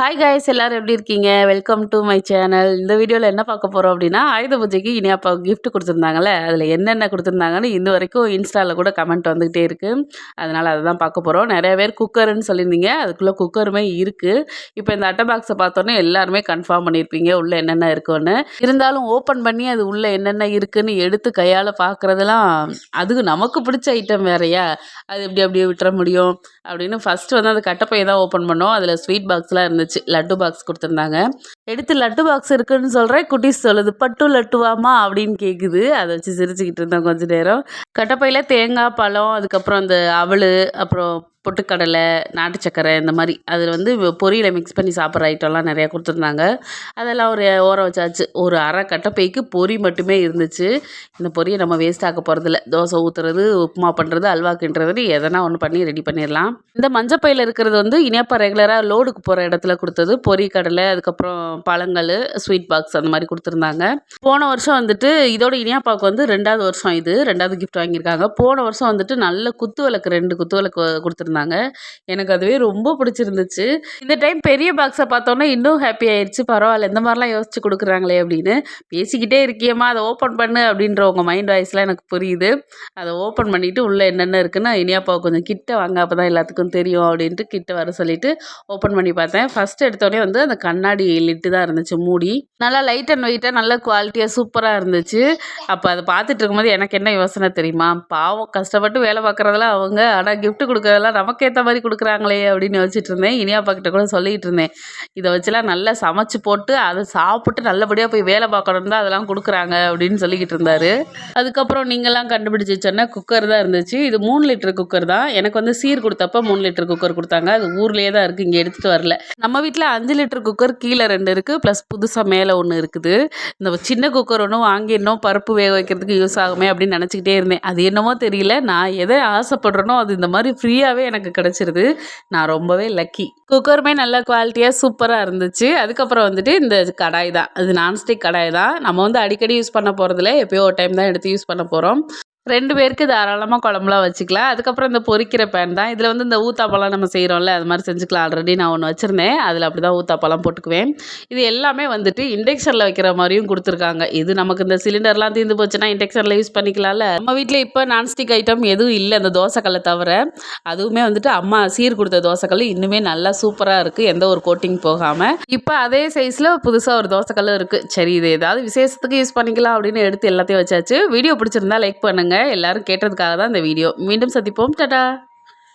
Hi guys எல்லோரும் எப்படி இருக்கீங்க? வெல்கம் டு மை சேனல் இந்த வீடியோவில் என்ன பார்க்க போகிறோம் அப்படின்னா ஆயுத பூஜைக்கு இனி அப்போ கிஃப்ட் கொடுத்துருந்தாங்கல்ல? அதில் என்னென்ன கொடுத்துருந்தாங்கன்னு இன்ன வரைக்கும் இன்ஸ்டாவில் கூட கமெண்ட் வந்துக்கிட்டே இருக்குது அதனால் அதை தான் பார்க்க போகிறோம் நிறைய பேர் குக்கருன்னு சொல்லியிருந்தீங்க. அதுக்குள்ளே குக்கருமே இருக்குது இப்போ இந்த அட்டை பாக்ஸை பார்த்தோன்னே எல்லாருமே கன்ஃபார்ம் பண்ணியிருப்பீங்க. உள்ளே என்னென்ன இருக்குன்னு. இருந்தாலும் ஓப்பன் பண்ணி அது உள்ளே என்னென்ன இருக்குன்னு எடுத்து கையால் பார்க்குறதெல்லாம் அதுக்கு நமக்கு பிடிச்ச ஐட்டம் வேறையா? அது எப்படி அப்படியே விட்டுற முடியும்? அப்படின்னு ஃபஸ்ட்டு வந்து அந்த கட்டப்பையை தான் ஓப்பன் பண்ணோம். அதில் ஸ்வீட் பாக்ஸ்லாம் இருந்துச்சு. லட்டு பாக்ஸ் கொடுத்துருந்தாங்க. எடுத்து லட்டு பாக்ஸ் இருக்குன்னு சொல்கிறேன் குட்டீஸ் சொல்லுது பட்டு லட்டுவாமா அப்படின்னு கேட்குது அதை வச்சு சிரிச்சுக்கிட்டு இருந்தோம் கொஞ்ச நேரம். கட்டப்பையில் தேங்காய் பழம் அதுக்கப்புறம் அந்த அவள் அப்புறம் பொட்டுக்கடலை நாட்டு சக்கரை இந்த மாதிரி. அதில் வந்து பொரியில் மிக்ஸ் பண்ணி சாப்பிட்ற ஐட்டம்லாம் நிறையா கொடுத்துருந்தாங்க. அதெல்லாம் ஒரு ஓரம் வச்சாச்சு. ஒரு அரை கட்டப்பைக்கு பொரி மட்டுமே இருந்துச்சு. இந்த பொரியை நம்ம வேஸ்ட் ஆக்க போகிறதில்ல தோசை ஊற்றுறது உப்புமா பண்ணுறது அல்வா கிண்டுறது எதனா ஒன்று பண்ணி ரெடி பண்ணிடலாம். இந்த மஞ்சப்பையில் இருக்கிறது வந்து இனியப்பா ரெகுலராக லோடுக்கு போகிற இடத்துல கொடுத்தது. பொரி கடலை அதுக்கப்புறம் பழங்கள் ஸ்வீட் பாக்ஸ் அந்த மாதிரி கொடுத்துருந்தாங்க. போன வருஷம் வந்துட்டு இதோட இனியாப்பாவுக்கு வந்து ரெண்டாவது வருஷம் இது ரெண்டாவது கிஃப்ட் வாங்கியிருக்காங்க. போன வருஷம் வந்துட்டு நல்ல குத்து விளக்கு ரெண்டு குத்து விளக்கு கொடுத்துருந்தாங்க. எனக்கு அதுவே ரொம்ப பிடிச்சிருந்துச்சு. இந்த டைம் பெரிய பாக்ஸை பார்த்தோன்னே இன்னும் ஹாப்பி ஆயிடுச்சு பரவாயில்ல இந்த மாதிரிலாம் யோசிச்சு கொடுக்குறாங்களே அப்படின்னு. பேசிக்கிட்டே இருக்கியம்மா அதை ஓப்பன் பண்ணு அப்படின்ற உங்கள் மைண்ட் வாய்ஸ்லாம் எனக்கு புரியுது. அதை ஓப்பன் பண்ணிவிட்டு உள்ளே என்னென்ன இருக்குன்னு இனியாப்பாவை கொஞ்சம் கிட்ட வாங்க அப்போ தான் எல்லாத்துக்கும் தெரியும் அப்படின்ட்டு கிட்ட வர சொல்லிட்டு ஓப்பன் பண்ணி பார்த்தேன். ஃபஸ்ட் எடுத்தோடனே வந்து அந்த கண்ணாடி லிட்டு தான் இருந்துச்சு மூடி. நல்லா லைட் அண்ட் வெயிட்டாக நல்ல குவாலிட்டியாக சூப்பராக இருந்துச்சு. அப்போ அதை பார்த்துட்டு இருக்கும்போது எனக்கு என்ன யோசனை தெரியுமா? பாவம் கஷ்டப்பட்டு வேலை பார்க்குறதெல்லாம் அவங்க. ஆனால் கிஃப்ட் கொடுக்குறதெல்லாம் நமக்கு ஏற்ற மாதிரி கொடுக்குறாங்களே அப்படின்னு யோசிச்சுட்டு இருந்தேன். இனியா பக்கிட்ட கூட சொல்லிக்கிட்டு இருந்தேன். இதை வச்சுலாம் நல்லா சமைச்சு போட்டு அதை சாப்பிட்டு நல்லபடியாக போய் வேலை பார்க்கணும் தான் அதெல்லாம் கொடுக்குறாங்க அப்படின்னு சொல்லிக்கிட்டு இருந்தாரு. அதுக்கப்புறம் நீங்கள்லாம் கண்டுபிடிச்சி சொன்ன குக்கர் தான் இருந்துச்சு. இது மூணு லிட்டர் குக்கர் தான். எனக்கு வந்து சீர் கொடுத்தப்ப மூணு லிட்டர் குக்கர் கொடுத்தாங்க. அது ஊர்லேயே தான் இருக்குது இங்கே எடுத்துகிட்டு வரல. நம்ம வீட்டில் அஞ்சு லிட்டர் குக்கர் கீழே ரெண்டு இருக்குது ப்ளஸ் புதுசாக மேலே ஒன்று இருக்குது. இந்த சின்ன குக்கர் ஒன்றும் வாங்கிடணும் பருப்பு வேக வைக்கிறதுக்கு யூஸ் ஆகுமே அப்படின்னு நினச்சிக்கிட்டே இருந்தேன். அது என்னமோ தெரியல. நான் எதை ஆசைப்படுறேனோ அது இந்த மாதிரி ஃப்ரீயாகவே எனக்கு கிடச்சிருது. நான் ரொம்பவே லக்கி குக்கருமே நல்ல குவாலிட்டியாக சூப்பராக இருந்துச்சு. அதுக்கப்புறம் வந்துட்டு இந்த கடாய் தான். அது நான்ஸ்டிக் கடாய் தான். நம்ம வந்து அடிக்கடி யூஸ் பண்ண போகிறதில்ல எப்போயோ ஒரு டைம் தான் எடுத்து யூஸ் பண்ண போகிறோம் ரெண்டு பேருக்கு தாராளமாக குழம்புலாம் வச்சுக்கலாம். அதுக்கப்புறம் இந்த பொறிக்கிற பேன் தான். இதில் வந்து இந்த ஊத்தாப்பெல்லாம் நம்ம செய்கிறோம்ல அது மாதிரி செஞ்சுக்கலாம். ஆல்ரெடி நான் ஒன்று வச்சுருந்தேன். அதில் அப்படி தான் ஊத்தாப்பெல்லாம் போட்டுக்குவேன். இது எல்லாமே வந்துட்டு இண்டக்ஷனில் வைக்கிற மாதிரியும் கொடுத்துருக்காங்க. இது நமக்கு இந்த சிலிண்டர்லாம் தீர்ந்து போச்சுன்னா இண்டக்ஷனில் யூஸ் பண்ணிக்கலாம்ல. நம்ம வீட்டில் இப்போ நான்ஸ்டிக் ஐட்டம் எதுவும் இல்லை அந்த தோசைக்கல்லை தவிர. அதுவுமே வந்துட்டு அம்மா சீர் கொடுத்த தோசைக்கல் இன்னுமே நல்லா சூப்பராக இருக்குது எந்த ஒரு கோட்டிங் போகாமல் இப்போ அதே சைஸில் புதுசாக ஒரு தோசைக்கல்லும் இருக்குது சரி இது ஏதாவது விசேஷத்துக்கு யூஸ் பண்ணிக்கலாம் அப்படின்னு எடுத்து எல்லாத்தையும் வச்சாச்சு. வீடியோ பிடிச்சிருந்தா லைக் பண்ணுங்கள் எல்லாரும் கேட்டதுக்காக தான் இந்த வீடியோ. மீண்டும் சந்திப்போம். டடா!